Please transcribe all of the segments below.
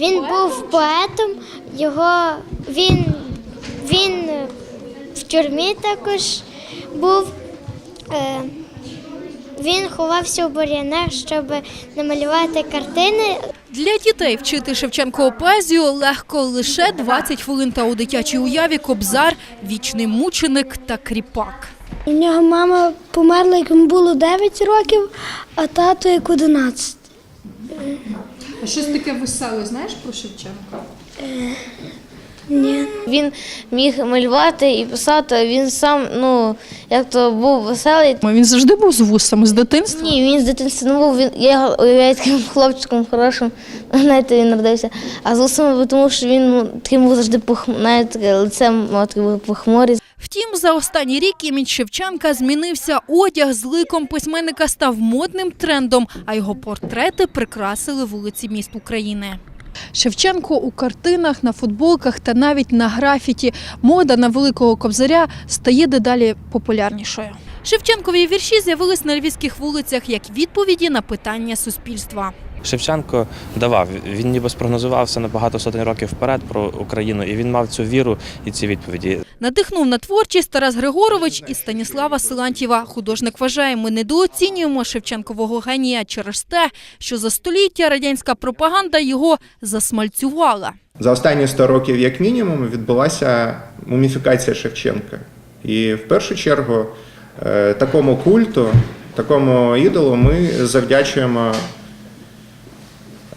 Він був поетом, його він, він в тюрмі також був. Е, Він ховався у бур'янах, щоб намалювати картини. Для дітей вчити Шевченкову поезію легко лише 20 хвилин та у дитячій уяві кобзар, вічний мученик та кріпак. У нього мама померла, як йому було 9 років, а тато як 11. А щось таке веселе знаєш про Шевченка? Ні. Він міг малювати і писати. Він сам, ну як то був веселий. Він завжди був з вусами з дитинства. Ні, він з дитинства не був. Він я його уявляю таким хлопчиком хорошим. Знаєте, він народився. А з усами, тому що він ну, таким був завжди пох... навіть таке лицем мав таке був похмурий. Втім, за останній рік імідж Шевченка змінився. Одяг з ликом письменника став модним трендом, а його портрети прикрасили вулиці міст України. Шевченко у картинах, на футболках та навіть на графіті. Мода на великого кобзаря стає дедалі популярнішою. Шевченкові вірші з'явились на львівських вулицях як відповіді на питання суспільства. Шевченко давав. Він ніби спрогнозувався на багато сотень років вперед про Україну, і він мав цю віру і ці відповіді. Надихнув на творчість Тарас Григорович і Станіслава Силантьєва. Художник вважає, ми недооцінюємо Шевченкового генія через те, що за століття радянська пропаганда його засмальцювала. За останні 100 років, як мінімум, відбулася муміфікація Шевченка. І в першу чергу е, такому культу, такому ідолу ми завдячуємо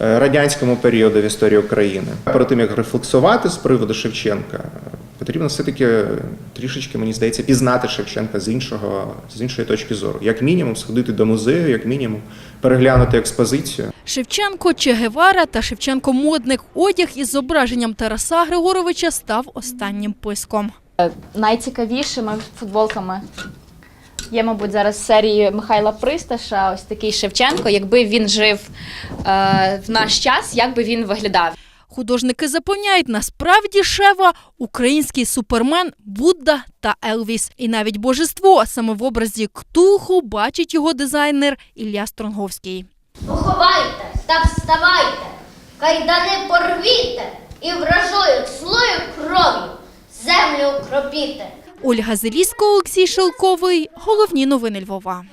е, радянському періоду в історії України. Перед тим як рефлексувати з приводу Шевченка, потрібно все-таки трішечки, мені здається, пізнати Шевченка з іншого, з іншої точки зору. Як мінімум, сходити до музею, як мінімум, переглянути експозицію. Шевченко, Че Гевара та Шевченко модник. Одяг із зображенням Тараса Григоровича став останнім писком. найцікавішими футболками. Є, мабуть, зараз серії Михайла Присташа, ось такий Шевченко. Якби він жив е, в наш час, як би він виглядав? Художники запевняють, насправді Шева – український супермен, Будда та Елвіс. І навіть божество саме в образі Ктулху бачить його дизайнер Ілля Стронговський. Уховайтесь та вставайте, кайдани порвіте і вражою слою кров'ю землю окропіте. Ольга Зелісько, Олексій Шелковий. Головні новини Львова.